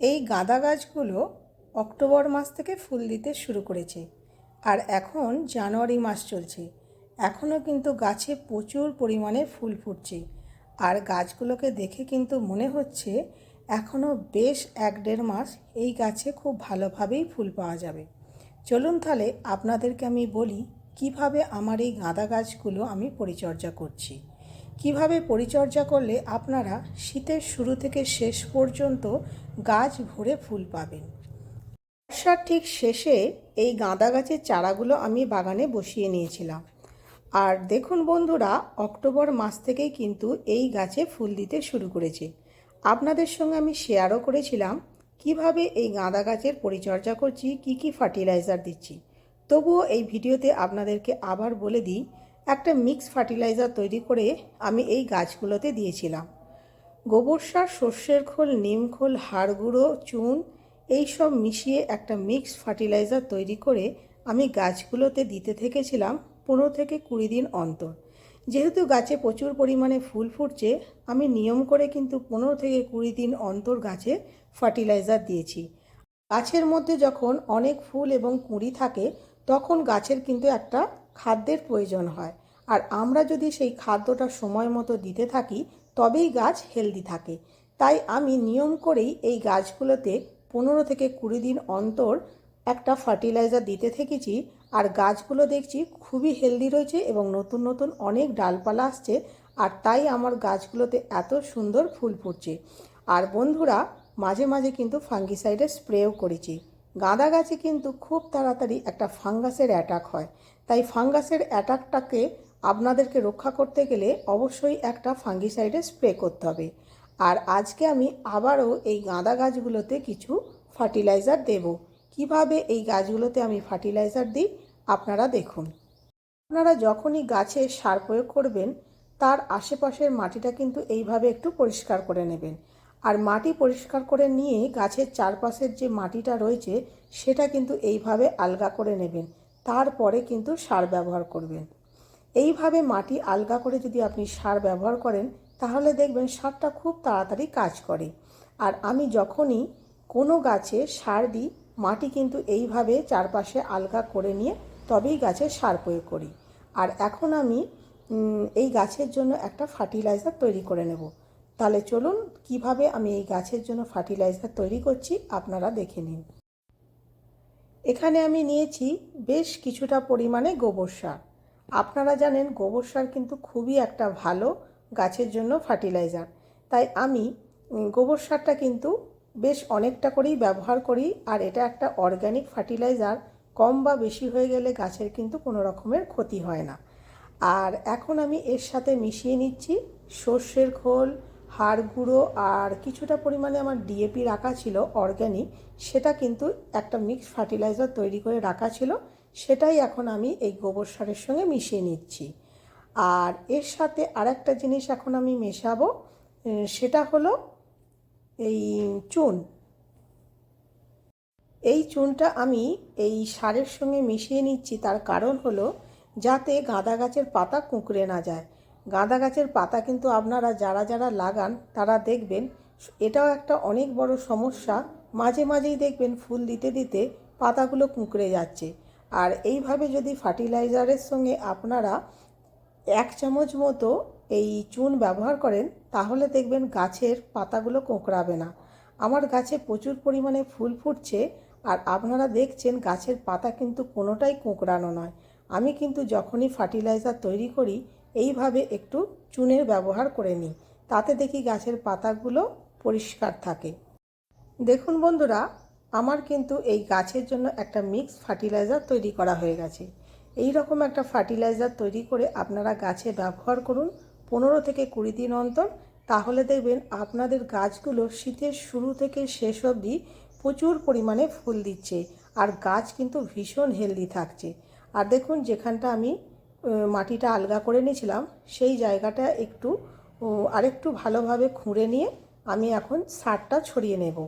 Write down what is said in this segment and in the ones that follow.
এই গাঁদা গাছগুলো অক্টোবর মাস থেকে ফুল দিতে শুরু করেছে। আর এখন জানুয়ারি মাস চলছে। এখনও কিন্তু গাছে প্রচুর পরিমাণে ফুল ফুটছে। আর গাছগুলোকে দেখে কিন্তু মনে হচ্ছে এখনও বেশ এক দেড় মাস এই গাছে খুব ভালোভাবেই ফুল পাওয়া যাবে। চলুন তাহলে আপনাদেরকে আমি বলি, কীভাবে আমার এই গাঁদা গাছগুলো আমি পরিচর্যা করছি। কীভাবে পরিচর্যা করলে আপনারা শীতের শুরু থেকে শেষ পর্যন্ত গাছ ভরে ফুল পাবেন? বর্ষার ঠিক শেষে এই গাঁদা গাছের চারাগুলো আমি বাগানে বসিয়ে নিয়েছিলাম। আর দেখুন বন্ধুরা, অক্টোবর মাস থেকেই কিন্তু এই গাছে ফুল দিতে শুরু করেছে। আপনাদের সঙ্গে আমি শেয়ারও করেছিলাম কীভাবে এই গাঁদা গাছের পরিচর্যা করছি, কি কি ফার্টিলাইজার দিচ্ছি। তবুও এই ভিডিওতে আপনাদেরকে আবার বলে দিই একটা মিক্স ফার্টিলাইজার তৈরি করে আমি এই গাছগুলোতে দিয়েছিলাম। গোবর সার, সর্ষের খোল, নিম খোল, হাড় গুঁড়ো, চুন, এই সব মিশিয়ে একটা মিক্স ফার্টিলাইজার তৈরি করে আমি গাছগুলোতে দিতে থেকেছিলাম পনেরো থেকে কুড়ি দিন অন্তর। যেহেতু গাছে প্রচুর পরিমাণে ফুল ফুটছে, আমি নিয়ম করে কিন্তু পনেরো থেকে কুড়ি দিন অন্তর গাছে ফার্টিলাইজার দিয়েছি। গাছের মধ্যে যখন অনেক ফুল এবং কুঁড়ি থাকে, তখন গাছের কিন্তু একটা খাদ্যের প্রয়োজন হয়। আর আমরা যদি সেই খাদ্যটা সময় মতো দিতে থাকি, তবেই গাছ হেলদি থাকে। তাই আমি নিয়ম করেই এই গাছগুলোতে পনেরো থেকে কুড়ি দিন অন্তর একটা ফার্টিলাইজার দিতে থেকেছি। আর গাছগুলো দেখছি খুবই হেলদি রয়েছে এবং নতুন নতুন অনেক ডালপালা আসছে। আর তাই আমার গাছগুলোতে এত সুন্দর ফুল ফুটছে। আর বন্ধুরা, মাঝে মাঝে কিন্তু ফাঙ্গিসাইডের স্প্রেও করেছি। গাঁদা গাছে কিন্তু খুব তাড়াতাড়ি একটা ফাঙ্গাসের অ্যাটাক হয়। তাই ফাঙ্গাসের অ্যাটাকটাকে আপনাদেরকে রক্ষা করতে গেলে অবশ্যই একটা ফাঙ্গিসাইডে স্প্রে করতে হবে। আর আজকে আমি আবারও এই গাঁদা গাছগুলোতে কিছু ফার্টিলাইজার দেব। কীভাবে এই গাছগুলোতে আমি ফার্টিলাইজার দিই, আপনারা দেখুন। আপনারা যখনই গাছে সার প্রয়োগ করবেন, তার আশেপাশের মাটিটা কিন্তু এইভাবে একটু পরিষ্কার করে নেবেন। আর মাটি পরিষ্কার করে নিয়ে গাছের চারপাশের যে মাটিটা রয়েছে, সেটা কিন্তু এইভাবে আলগা করে নেবেন। তারপরে কিন্তু সার ব্যবহার করবেন। এইভাবে মাটি আলগা করে যদি আপনি সার ব্যবহার করেন, তাহলে দেখবেন সারটা খুব তাড়াতাড়ি কাজ করে। আর আমি যখনই কোনো গাছে সার দিই, মাটি কিন্তু এইভাবে চারপাশে আলগা করে নিয়ে তবেই গাছে সার প্রয়োগ করি। আর এখন আমি এই গাছের জন্য একটা ফার্টিলাইজার তৈরি করে নেব। তাহলে চলুন কীভাবে আমি এই গাছের জন্য ফার্টিলাইজার তৈরি করছি আপনারা দেখে নিন। এখানে আমি নিয়েছি বেশ কিছুটা পরিমাণে গোবর সার। আপনারা জানেন গোবর সার কিন্তু খুবই একটা ভালো গাছের জন্য ফার্টিলাইজার। তাই আমি গোবর সারটা কিন্তু বেশ অনেকটা করেই ব্যবহার করি আর এটা একটা অর্গ্যানিক ফার্টিলাইজার। কম বা বেশি হয়ে গেলে গাছের কিন্তু কোনো রকমের ক্ষতি হয় না। আর এখন আমি এর সাথে মিশিয়ে নিচ্ছি সর্ষের খোল হাড় গুঁড়ো আর কিছুটা পরিমাণে আমার ডিএপি রাখা ছিল অর্গ্যানিক সেটা কিন্তু একটা মিক্স ফার্টিলাইজার তৈরি করে রাখা ছিল, সেটাই এখন আমি এই গোবর সারের সঙ্গে মিশিয়ে নিচ্ছি। আর এর সাথে আরেকটা জিনিস এখন আমি মেশাবো সেটা হলো এই চুন। এই চুনটা আমি এই সারের সঙ্গে মিশিয়ে নিচ্ছি, তার কারণ হলো যাতে গাঁদা গাছের পাতা কুঁকড়ে না যায়। গাঁদা গাছের পাতা কিন্তু আপনারা যারা যারা লাগান, তারা দেখবেন এটাও একটা অনেক বড় সমস্যা। মাঝে মাঝেই দেখবেন ফুল দিতে দিতে পাতাগুলো কুঁকড়ে যাচ্ছে। আর এইভাবে যদি ফার্টিলাইজারের সঙ্গে আপনারা এক চামচ মতো এই চুন ব্যবহার করেন, তাহলে দেখবেন গাছের পাতাগুলো কোঁকড়াবে না। আমার গাছে প্রচুর পরিমাণে ফুল ফুটছে আর আপনারা দেখছেন গাছের পাতা কিন্তু কোনোটাই কোঁকড়ানো নয়। আমি কিন্তু যখনই ফার্টিলাইজার তৈরি করি এইভাবে একটু চুনের ব্যবহার করে নিই। তাতে দেখি গাছের পাতাগুলো পরিষ্কার থাকে। দেখুন বন্ধুরা, আমার কিন্তু এই গাছের জন্য একটা মিক্স ফার্টিলাইজার তৈরি করা হয়ে গেছে। এই রকম একটা ফার্টিলাইজার তৈরি করে আপনারা গাছে ব্যবহার করুন পনেরো থেকে কুড়ি দিন অন্তর। তাহলে দেখবেন আপনাদের গাছগুলো শীতের শুরু থেকে শেষ অবধি প্রচুর পরিমাণে ফুল দিচ্ছে। আর গাছ কিন্তু ভীষণ হেলদি থাকছে। আর দেখুন যেখানটা আমি মাটিটা আলগা করে নিয়েছিলাম, সেই জায়গাটা একটু আরেকটু ভালোভাবে খুঁড়ে নিয়ে আমি এখন সারটা ছড়িয়ে নেব।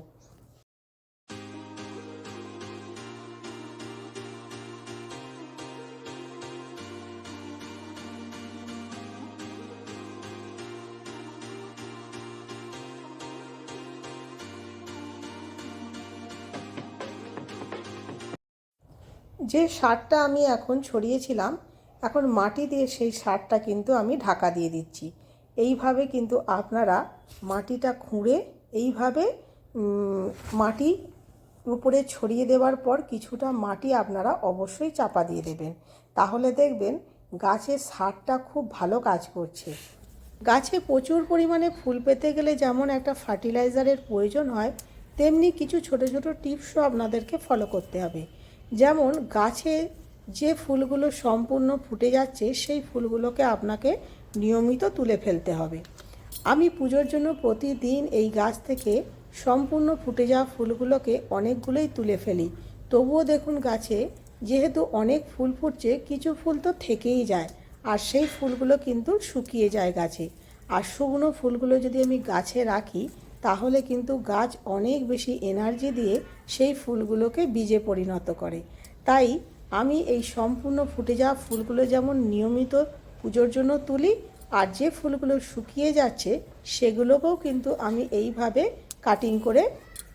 যে সারটা আমি এখন ছড়িয়েছিলাম এখন মাটি দিয়ে সেই সারটা কিন্তু আমি ঢাকা দিয়ে দিচ্ছি। এইভাবে কিন্তু আপনারা মাটিটা খুঁড়ে এইভাবে মাটি উপরে ছড়িয়ে দেওয়ার পর কিছুটা মাটি আপনারা অবশ্যই চাপা দিয়ে দেবেন। তাহলে দেখবেন গাছের সারটা খুব ভালো কাজ করছে। গাছে প্রচুর পরিমাণে ফুল পেতে গেলে যেমন একটা ফার্টিলাইজারের প্রয়োজন হয়, তেমনি কিছু ছোট ছোট টিপসও আপনাদেরকে ফলো করতে হবে। যেমন গাছে যে ফুলগুলো সম্পূর্ণ ফুটে যাচ্ছে, সেই ফুলগুলোকে আপনাকে নিয়মিত তুলে ফেলতে হবে। আমি পুজোর জন্য প্রতিদিন এই গাছ থেকে সম্পূর্ণ ফুটে যাওয়া ফুলগুলোকে অনেকগুলোই তুলে ফেলি। তবুও দেখুন গাছে, যেহেতু অনেক ফুল ফুটছে, কিছু ফুল তো থেকেই যায়, আর সেই ফুলগুলো কিন্তু শুকিয়ে যায় গাছে। আর শুকনো ফুলগুলো যদি আমি গাছে রাখি, তাহলে কিন্তু গাছ অনেক বেশি এনার্জি দিয়ে সেই ফুলগুলোকে বীজে পরিণত করে। তাই আমি এই সম্পূর্ণ ফুটে যাওয়া ফুলগুলো যেমন নিয়মিত পুজোর জন্য তুলি, আর যে ফুলগুলো শুকিয়ে যাচ্ছে সেগুলোকেও কিন্তু আমি এইভাবে কাটিং করে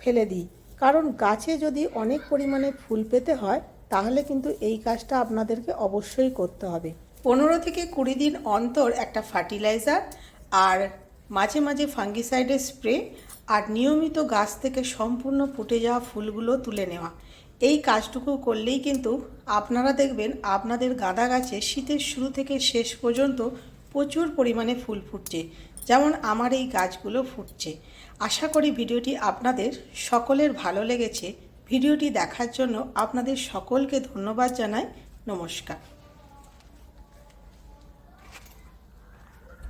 ফেলে দিই। কারণ গাছে যদি অনেক পরিমাণে ফুল পেতে হয়, তাহলে কিন্তু এই কাজটা আপনাদেরকে অবশ্যই করতে হবে। পনেরো থেকে কুড়ি দিন অন্তর একটা ফার্টিলাইজার, আর মাঝে মাঝে ফাঙ্গিসাইডের স্প্রে, আর নিয়মিত গাছ থেকে সম্পূর্ণ ফুটে যাওয়া ফুলগুলো তুলে নেওয়া। এই কাজটুকু করলেই কিন্তু আপনারা দেখবেন আপনাদের গাঁদা গাছে শীতের শুরু থেকে শেষ পর্যন্ত প্রচুর পরিমাণে ফুল ফুটছে। যেমন আমার এই গাছগুলো ফুটছে। আশা করি ভিডিওটি আপনাদের সকলের ভালো লেগেছে। ভিডিওটি দেখার জন্য আপনাদের সকলকে ধন্যবাদ জানাই। নমস্কার।